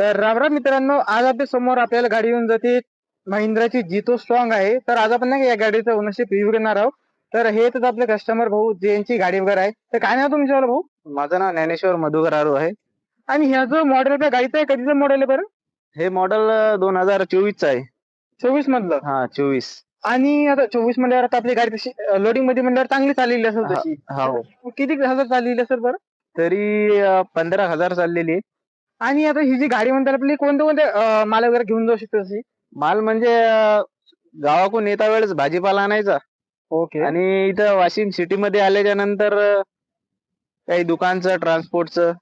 तर राम राम मित्रांनो आज आपल्यासमोर आपल्याला गाडी येऊन जाते महिंद्राची जितो स्ट्रॉंग आहे. तर आज आपण नाही या गाडीचं ओनरशिप रिव्ह्यू करणार आहोत. तर हे तर आपले कस्टमर भाऊ ज्यांची गाडी वगैरे आहे. तर काय नाव तुमच्यावाला भाऊ? माझं नाव ज्ञानेश्वर मधुकर आरू आहे. आणि ह्या जो मॉडेल आपल्या गाडीचं आहे कधीचं मॉडेल आहे बरं? हे मॉडेल दोन हजार चोवीस च आहे. चोवीस मधलं? हा चोवीस. आणि आता चोवीस म्हणल्यावर आता आपली गाडी तशी लोडिंगमध्ये म्हणल्यावर चांगली चाललेली असेल तशी. हो. किती हजार चाललेली असेल बरं? तरी पंधरा हजार चाललेली आहे. आणि आता ही जी गाडी म्हणतात आपली कोणते कोणते माल वगैरे घेऊन जाऊ शकते तशी? माल म्हणजे गावाकडून येता वेळेस भाजीपाला आणायचा. ओके. आणि इथं वाशिम सिटी मध्ये आल्याच्यानंतर काही दुकानचं ट्रान्सपोर्टचं.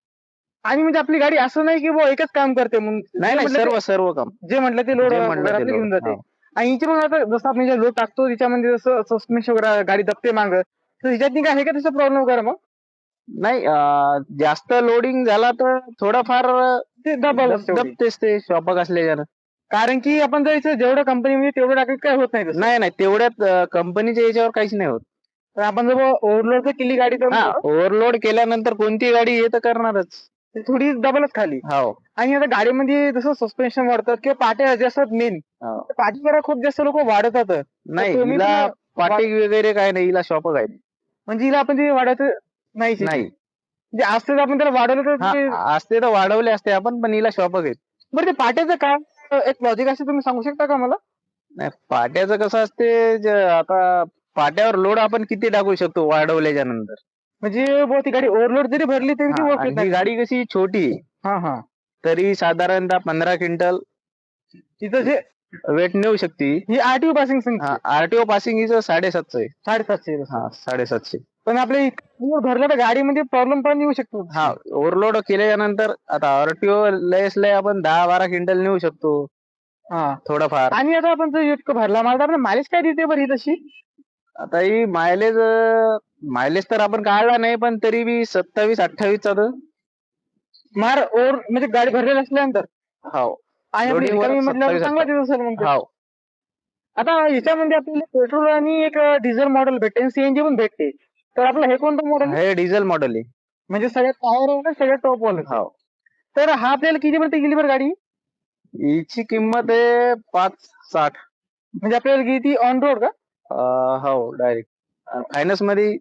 आणि म्हणजे आपली गाडी असं नाही की एकच काम करते म्हणून नाही नाही सर्व सर्व काम. जे म्हटलं ते लोड घेऊन. जाते. आणि हिची पण आता जसं आपण लोड टाकतो तिच्यामध्ये जसं सस्पेन्शन वगैरे गाडी दबते माग तर हिच्यात काय आहे का तसं प्रॉब्लेम वगैरे मग? नाही अं, जास्त लोडिंग झाला तर थोडंफार ते दबतेच ते शॉपक असल्याच्यानं कारण की आपण जर इथे जेवढं कंपनीमध्ये तेवढं टाकलं काय होत नाही तसं. नाही नाही तेवढ्यात कंपनीच्या याच्यावर काहीच नाही होत. तर आपण जर ओव्हरलोड जर केली गाडी तर हा ओव्हरलोड केल्यानंतर कोणती गाडी हे तर करणारच. ती थोडी डबलच खाली. हो. आणि आता गाडीमध्ये जसं सस्पेन्शन वाढतात किंवा पाट्या जे असतात मेन हो. पाठी जरा खूप जास्त लोक वाढतात. नाही तुम्ही हिला पाटिक वगैरे काय नाही हिला शॉपक आहे म्हणजे हिला आपण ते वाढायचं नाही नाही. म्हणजे असतं जर आपण त्याला वाढवलं तर हा ते- असते तर वाढवले असते आपण पण हिला शॉपक आहेत. बरं ते पाट्याचं काय? एक लॉजिक असं तुम्ही सांगू शकता का मला? नाही पाट्याचं कसं असते ज- आता पाट्यावर लोड आपण किती टाकू शकतो वाढवल्याच्या नंतर? म्हणजे बुवा ती गाडी ओव्हरलोड जरी भरली तरी ती हा, आणि ही गाडी कशी छोटी आहे. हा हा. तरी साधारणतः पंधरा क्विंटल. तिचं जे वेट नेऊ शकते. ही आरटीओ पासिंग आरटीओ पासिंग हिचं साडेसातशे. साडेसातशे. हा साडेसातशे. पण इतकं भरलं तर गाडीमध्ये प्रॉब्लेम पण येऊ शकतो. हा ओव्हरलोड केल्याच्यानंतर आता आरटीओ लयस लय आपण दहा बारा क्विंटल नेऊ शकतो. हा. थोडंफार. आणि आता आपण जर इतकं भरला मला तर मालिश काय देते बरं ही तशी? आता ही मायलेज मायलेज तर आपण काढला नाही पण तरी बी सत्तावीस अठ्ठावीस चा मार ओव्हर म्हणजे गाडी भरलेली असल्यानंतर. हो. आणि आपली Loading वर रिकामी म्हटल्यावर 27 चांगला देत असेल मग ते. आता याच्यामध्ये आपल्याला पेट्रोल आणि एक डिझेल मॉडेल भेटते सीएनजी पण भेटते. तर आपलं हे कोणतं मॉडेल? हे डिझेल मॉडेल आहे. म्हणजे सगळ्यात पॉवर आहे ना सगळ्यात टॉप वाला. हो तर हा आपल्याला किती पर्यंत गेली बरं गाडी? हिची किंमत आहे पाच साठ. म्हणजे आपल्याला किती? ऑन रोड का? अं, हो डायरेक्ट फायनान्समध्ये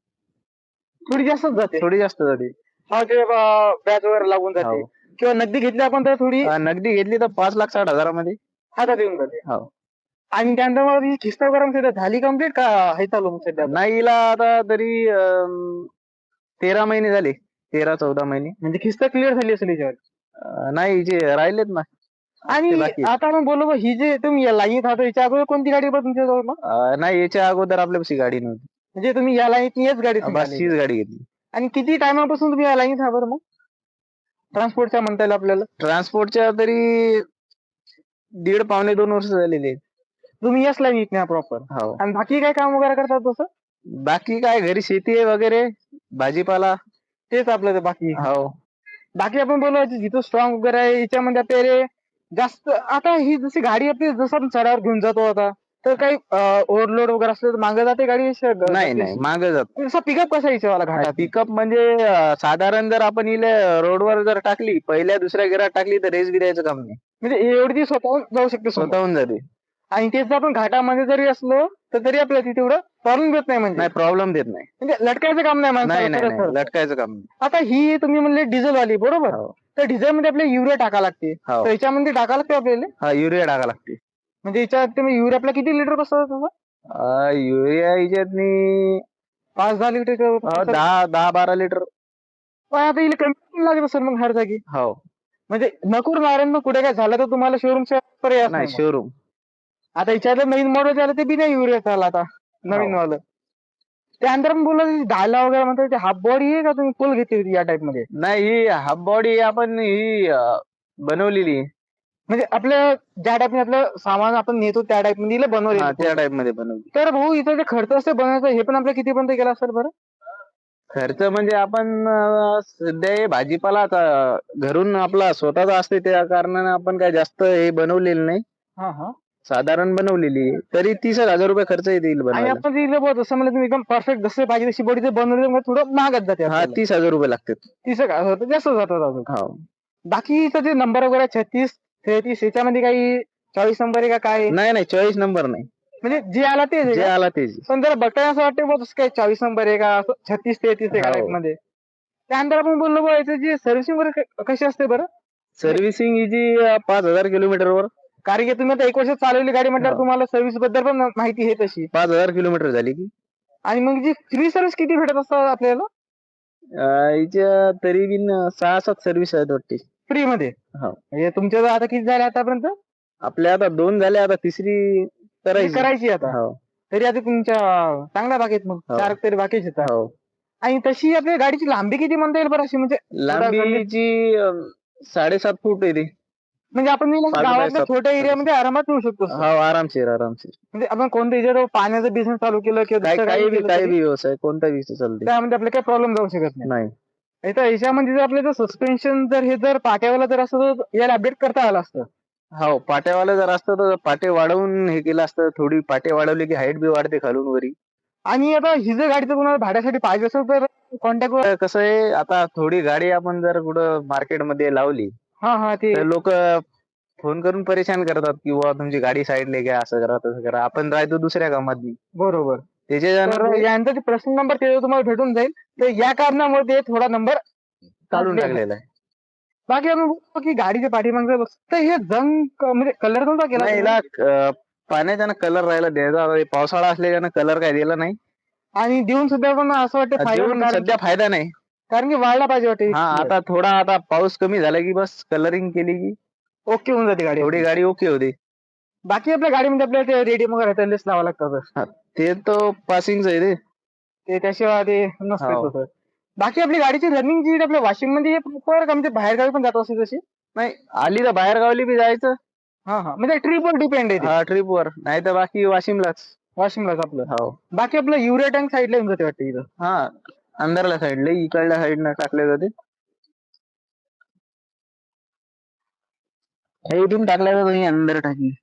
थोडी जास्तच जाते. थोडी जास्त जाते. हा ते बॅच वगैरे लागून जाते. किंवा नगदी घेतली आपण तर थोडी? अं, नगदी घेतली तर पाच लाख साठ हजारामध्ये. हातात येऊन जाते. हो. आणि त्यानंतर मग ही खिस्ता वगैरे मग सध्या झाली कंप्लीट का हे चालू मग सध्या? नाही हिला आता तरी अं, तेरा महिने झाले. तेरा चौदा महिने. म्हणजे खिस्ता क्लिअर झाली असेल याच्यावर अं, नाही हिचे राहिलेत ना. आणि बाकी. आता आपण बोललो बा, ही जे तुम्ही या लाईनीत आहात याच्या अगोदर कोणती गाडी बरं तुमच्या मग? अं, नाही याच्या अगोदर आपल्यापाशी गाडी नव्हती. म्हणजे तुम्ही या लाईनीत याच गाडी बस हीच गाडी घेतली. आणि किती टायमापासून तुम्ही या लाईनीत आहात बरं मग? ट्रान्सपोर्टच्या म्हणता येईल आपल्याला? ट्रान्सपोर्टच्या तरी दीड पावणे दोन वर्ष झालेली आहेत. तुम्ही याच लाईनीत नाही प्रॉपर हो. आणि बाकी काय काम वगैरे करतात तसं? बाकी काय घरी शेती आहे वगैरे भाजीपाला. तेच आपलं ते बाकी. हो. बाकी आपण बोललो जिथं स्ट्रॉंग वगैरे आहे याच्यामध्ये आपल्याला जास्त आता ही जशी गाडी आपली जसं चढावर घेऊन जातो आता. तर काही ओव्हरलोड वगैरे असलं तर मागे जाते गाडी नाही नाही. माग जात. तसा पिकअप कसा याच्यावाला घाटात? पिकअप म्हणजे साधारण जर आपण इले रोडवर जर टाकली पहिल्या दुसऱ्या गिरात टाकली तर रेस द्यायचं काम नाही. म्हणजे एवढी स्वतःहून जाऊ शकते स्वतः स्वतःहून जाते. आणि तेच आपण घाटामध्ये जरी असलो तर तरी आपल्याला तिथे एवढं प्रॉब्लेम येत नाही म्हणजे. नाही प्रॉब्लेम देत नाही. म्हणजे लटकायचं काम नाही. लटकायचं काम नाही. आता ही तुम्ही म्हणले डिझेल वाली बरोबर? हो. तर डिझेल मध्ये आपल्याला युरिया टाका लागते. हो. तर याच्यामध्ये टाका लागते आपल्याला? युरिया टाका लागते. म्हणजे याच्यात तुम्ही युरिया आपला किती लिटर बसतात तसं अं, युरिया याच्यातनी पाच दहा अं, लिटर दहा दहा बारा लिटर. आता इला कमी पण लागत असेल मग हर जागी. हो. म्हणजे नकूर नारायण मग कुठे काय झालं तर तुम्हाला शोरूमच्या पर्याय नाही. शोरूम आता याच्यात नवीन मॉडेल झालं ते बी नाही युरिया झालं आता नवीन हो. वालं. त्यानंतर मग बोलला डायला वगैरे म्हणतात हाफ बॉडी आहे का तुम्ही फुल घेतली होती या टाइपमध्ये? नाही ही हाफ बॉडी आपण ही अं, बनवलेली म्हणजे आपल्या ज्या टाइप आपलं सामान आपण नेतो त्या टाइपमध्ये हा बनवले त्या टाइपमध्ये बनवली तर भाऊ इथं जे खर्च असते बनवायचं हे पण आपल्या किती पर्यंत गेला असेल बरं? खर्च म्हणजे आपण अं, सध्या हे भाजीपाला आता घरून आपला स्वतःचा असते त्या कारणाने आपण काय जास्त हे बनवलेलं नाही. हा हा. साधारण बनवलेली आहे. तरी तीस एक हजार रुपये खर्च आणि बनवायला. आपण जसं तुम्ही एकदम परफेक्ट जसे पाहिजे तशी बॉडी जर बनवली थोडं महागच जाते हा आपल्याला. तीस हजार रुपये लागतात. तीस का होतं जास्त जातात अजून. हो. बाकीचं जे नंबर वगैरे छत्तीस तेहतीस याच्यामध्ये काही चॉईस नंबर आहे का काय? नाही नाही चॉईस नंबर नाही. म्हणजे जे आला ते जे आला तेच पण जरा बघताना असं वाटतं तसं काय चॉईस नंबर आहे का? छत्तीस तेहतीस आहे का हो. type मध्ये? त्यानंतर आपण बोललो बुवा याची जी सर्व्हिसिंग वगैरे क- कशी असते बरं? सर्व्हिसिंग हिची अं, पाच हजार किलोमीटर वर. कारण की तुम्ही आता एक वर्ष चालवली गाडी म्हटल्यावर हो. तुम्हाला सर्व्हिसबद्दल पण माहिती आहे तशी. पाच हजार किलोमीटर झाली की. आणि मग जी फ्री सर्व्हिस किती भेटत असतात आपल्याला? अं, हिच्या तरी बिन सहा सात सर्व्हिस आहेत वाटते. फ्री मध्ये? हो. म्हणजे तुमच्या जवळ आता किती झाले आतापर्यंत? आपल्या आता दोन झाल्या आता तिसरी करायची. करायची आता? हो. तरी आता तुमच्या चांगल्या बागेत मग. हो. चार तरी बाकीचे आहेत. हो. आणि तशी आपल्या गाडीची लांबी किती म्हणता येईल बरं अशी? म्हणजे लांबीची अं, साडेसात फूट आहे ती. म्हणजे आपण नाही का पाच बाय गावातल्या सात. छोट्या एरियामध्ये आरामात ठेवू शकतो हो आरामशीर आरामशीर. म्हणजे आपण कोणत्या एरियात पाण्याचा बिझनेस चालू केलं किंवा काय दुसरं काही काही बी केलं काही तरी बी व्यवसाय कोणता बी चालते त्यामध्ये आपल्याला काही प्रॉब्लेम जाऊ शकत नाही. याच्यामध्ये जर आपलं जर सस्पेन्शन जर हे जर पाट्यावाला जर असं तर याला अपडेट करता आलं असतं. हो पाट्यावाला जर असतं तर पाटे वाढवून हे केलं असतं. थोडी पाटे वाढवली की हाईट बी वाढते खालून वरी. आणि आता ही जर गाडी जर कोणाला भाड्यासाठी पाहिजे असेल तर कॉन्टॅक्ट कसं आहे आता थोडी गाडी आपण जर कुठं मार्केटमध्ये लावली हा हा ते लोक फोन करून परेशान करतात की बुवा तुमची गाडी साईडले घ्या असं करा तसं करा. आपण राहतो दुसऱ्या कामात बरोबर. त्याच्या तर यांचा जे प्रश्न नंबर ते तुम्हाला भेटून जाईल तर या कारणामुळे ते थोडा नंबर काढून टाकलेला आहे. बाकी आपण बोलतो की गाडीच्या पाठीमागे तर हे जंग म्हणजे कलर कोणता केला नाही? हिला अं, पाण्याच्यानं कलर राहिला द्यायचा आता हे पावसाळा असल्याच्यानं कलर काय दिला नाही. आणि देऊन सुद्धा पण असं वाटतं फायदा देऊन कारण- सध्या फायदा नाही. कारण की वाढला पाहिजे वाटते हा आता थोडा आता पाऊस कमी झाला की बस कलरिंग केली की ओके होऊन जाते गाडी. थोडी गाडी ओके होती. बाकी आपल्या गाडीमध्ये आपल्याला ते रेडियम वगैरे लेस लावा लागतात ते तर पासिंगच आहे रे. ते त्याशिवाय ते नसते. बाकी आपली गाडीची रनिंग जी आपल्या वॉशिंगमध्ये proper का म्हणजे बाहेर गावी पण जात असते तशी? नाही आली तर बाहेर गावली बी जायचं. हा हा. म्हणजे ट्रिपवर डिपेंड आहे हा ट्रिप वर. नाही तर बाकी वाशिमलाच वॉशिंगलाच आपलं. हो बाकी आपलं युरिया टँक साईडला येऊन जाते वाटतं इथं. हा अंदरला साईडला इकडल्या साईडनं टाकले जाते. हे इथून टाकल्या जाते अंदर टाकी.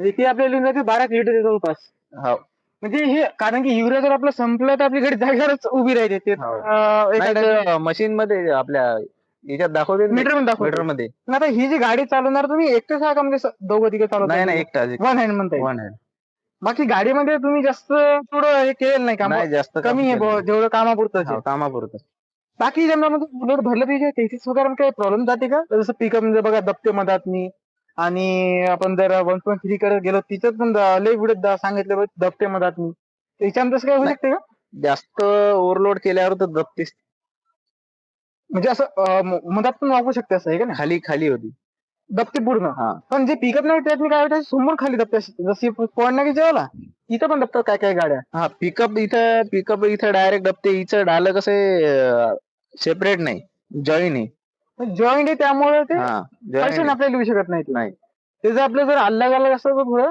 म्हणजे ती आपल्याला येऊन जाते बारा लिटर जवळपास. हो. म्हणजे हे कारण की युरिया जर आपलं संपलं तर आपली गाडी जागेवरच उभी राहते ते हो. अं, मशीन मध्ये आपल्या याच्यात दाखवते मीटर दाखवतो मीटरमध्ये पण आता ही जी गाडी चालवणार तुम्ही एकटेच आहात का म्हणजे स- दोघं तिघं नाही नाही एकटा वन हँड म्हणता येईल वन हँड बाकी गाडीमध्ये तुम्ही जास्त थोडं हे केलेलं नाही काम? नाही जास्त काम कमी आहे केलं बुवा, जेवढं कामापुरतं. हो, कामापुरतं. बाकी ज्यांना म्हणजे बुलेट भरलं पाहिजे तेहतीस वगैरे काही प्रॉब्लेम जाते का? जसं पिकअप म्हणजे बघा दबते मधात मी. आणि आपण जर वन पॉईंट थ्री कडे गेलो तिच्यात पण लय द- सांगितलं बघ, दबते मधात मी त्याच्यामध्ये तसं काय होऊ नाही. शकते का? जास्त ओव्हरलोड केल्यावर तर दबतेच. म्हणजे असं मधात पण वापरू शकते असं आहे का नाही? खाली खाली होती. दबते पूर्ण. हा. पण जे पिकअप नाही त्यात मी काय होतं समोर खाली दबते. जशी की जेवला इथं पण दबतात काय काय गाड्या? हा पिकअप इथं पिकअप इथं डायरेक्ट दबते. हिचं डालं कसं सेपरेट नाही. जॉईन आहे जॉईंट आहे त्यामुळे ते हा पैसे आपल्याला लिहू शकत नाही. नाही त्याचं आपलं जर अलग अलग असतं तर थोडं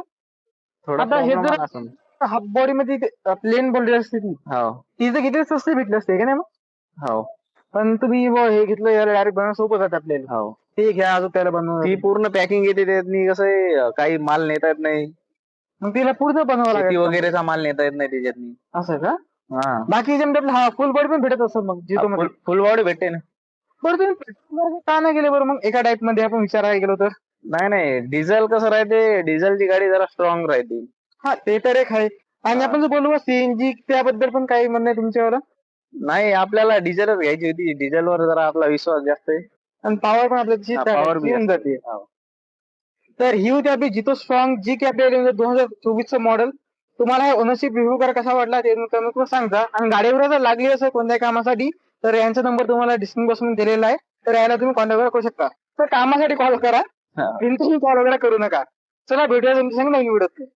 थोडा आता हे problem जर- असेल. हाफ बॉडी मध्ये प्लेन बॉडी असते ती. हो. तिचं किती स्वस्त भेटली असते का नाही मग? हो. पण तुम्ही हे घेतलं याला डायरेक्ट बनवणं सोपं जातं आपल्याला. हो. ते घ्या अजून त्याला बनवून. ती पूर्ण पॅकिंग येते त्यातनी कसं आहे काही माल नेता येत नाही. मग तिला पुढचं बनवावं शेती लागेल. वगैरेचा माल नेता येत नाही त्याच्यातनी. असं का? हा. बाकी जेमते आपलं हा फुल बॉडी पण भेटत असं मग फुल बॉडी भेटते ना. बरं तुम्ही petrol वगैरे का नाही गेले बरं? मग एका टाईपमध्ये आपण विचारायला गेलो तर? नाही नाही. डिझेल कसं राहते? डिझेलची गाडी जरा स्ट्रॉंग राहते. हा ते तर एक आहे. आणि. आपण जर बोलू सीएनजी त्याबद्दल पण काही म्हणणं आहे तुमच्यावर? नाही आपल्याला डिझेलच घ्यायची होती. डिझेलवर जरा आपला विश्वास जास्त आहे. आणि पॉवर पण आपल्याची हा, power बी येऊन जास्त. जाते. तर ही होती आपली जितो स्ट्रॉंग जी की आपल्या दोन हजार चोवीसचं मॉडेल तुम्हाला हे ओनरशिप रिव्ह्यू करा कसा वाटला ते कमेंट करून सांगा आणि गाडीवर जर लागली असेल कोणत्याही कामासाठी तर यांचा नंबर तुम्हाला डिस्क्रिप्शन दिलेला आहे. तर याला तुम्ही कॉन्टॅक्ट करू शकता. तर कामासाठी कॉल करा. बिलकुल कॉल वगैरे करू नका. चला भेटूया तुमच्या संग. नवीन व्हिडिओ